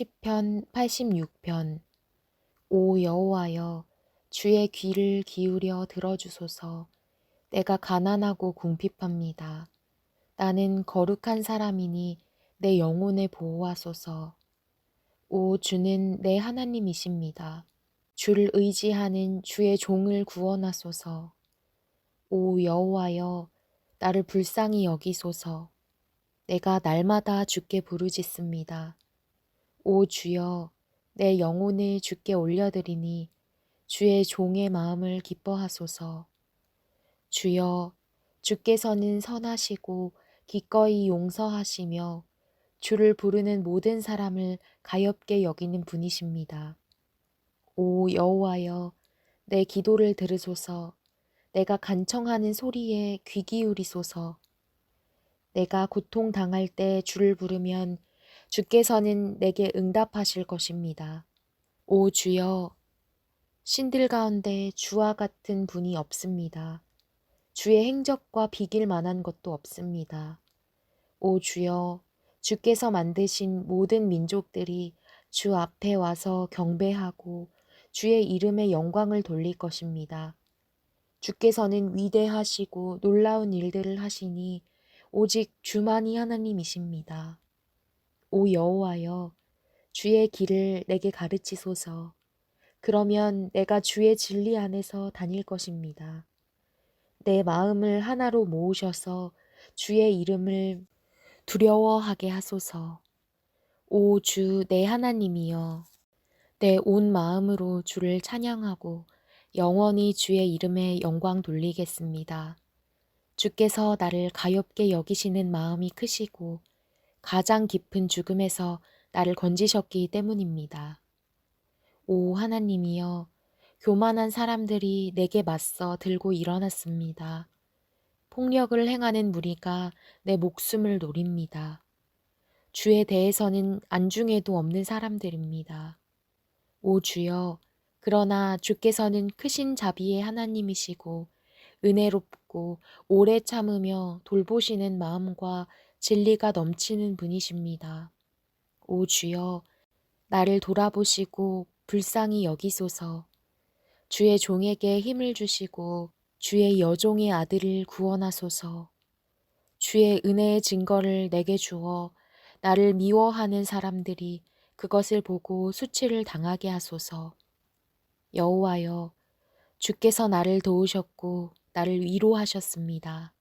시편 86편 오 여호와여 주의 귀를 기울여 들어주소서 내가 가난하고 궁핍합니다. 나는 거룩한 사람이니 내 영혼을 보호하소서. 오 주는 내 하나님이십니다. 주를 의지하는 주의 종을 구원하소서. 오 여호와여 나를 불쌍히 여기소서. 내가 날마다 주께 부르짖습니다. 오 주여 내 영혼을 주께 올려드리니 주의 종의 마음을 기뻐하소서. 주여 주께서는 선하시고 기꺼이 용서하시며 주를 부르는 모든 사람을 가엾게 여기는 분이십니다. 오 여호와여 내 기도를 들으소서 내가 간청하는 소리에 귀 기울이소서 내가 고통 당할 때 주를 부르면 주께서는 내게 응답하실 것입니다. 오 주여, 신들 가운데 주와 같은 분이 없습니다. 주의 행적과 비길 만한 것도 없습니다. 오 주여, 주께서 만드신 모든 민족들이 주 앞에 와서 경배하고 주의 이름의 영광을 돌릴 것입니다. 주께서는 위대하시고 놀라운 일들을 하시니 오직 주만이 하나님이십니다. 오 여호와여 주의 길을 내게 가르치소서. 그러면 내가 주의 진리 안에서 다닐 것입니다. 내 마음을 하나로 모으셔서 주의 이름을 두려워하게 하소서. 오 주 내 하나님이여 내 온 마음으로 주를 찬양하고 영원히 주의 이름에 영광 돌리겠습니다. 주께서 나를 가엾게 여기시는 마음이 크시고 가장 깊은 죽음에서 나를 건지셨기 때문입니다. 오 하나님이여, 교만한 사람들이 내게 맞서 들고 일어났습니다. 폭력을 행하는 무리가 내 목숨을 노립니다. 주에 대해서는 안중에도 없는 사람들입니다. 오 주여, 그러나 주께서는 크신 자비의 하나님이시고 은혜롭고 오래 참으며 돌보시는 마음과 진리가 넘치는 분이십니다. 오 주여, 나를 돌아보시고 불쌍히 여기소서. 주의 종에게 힘을 주시고 주의 여종의 아들을 구원하소서. 주의 은혜의 증거를 내게 주어 나를 미워하는 사람들이 그것을 보고 수치를 당하게 하소서. 여호와여, 주께서 나를 도우셨고 나를 위로하셨습니다.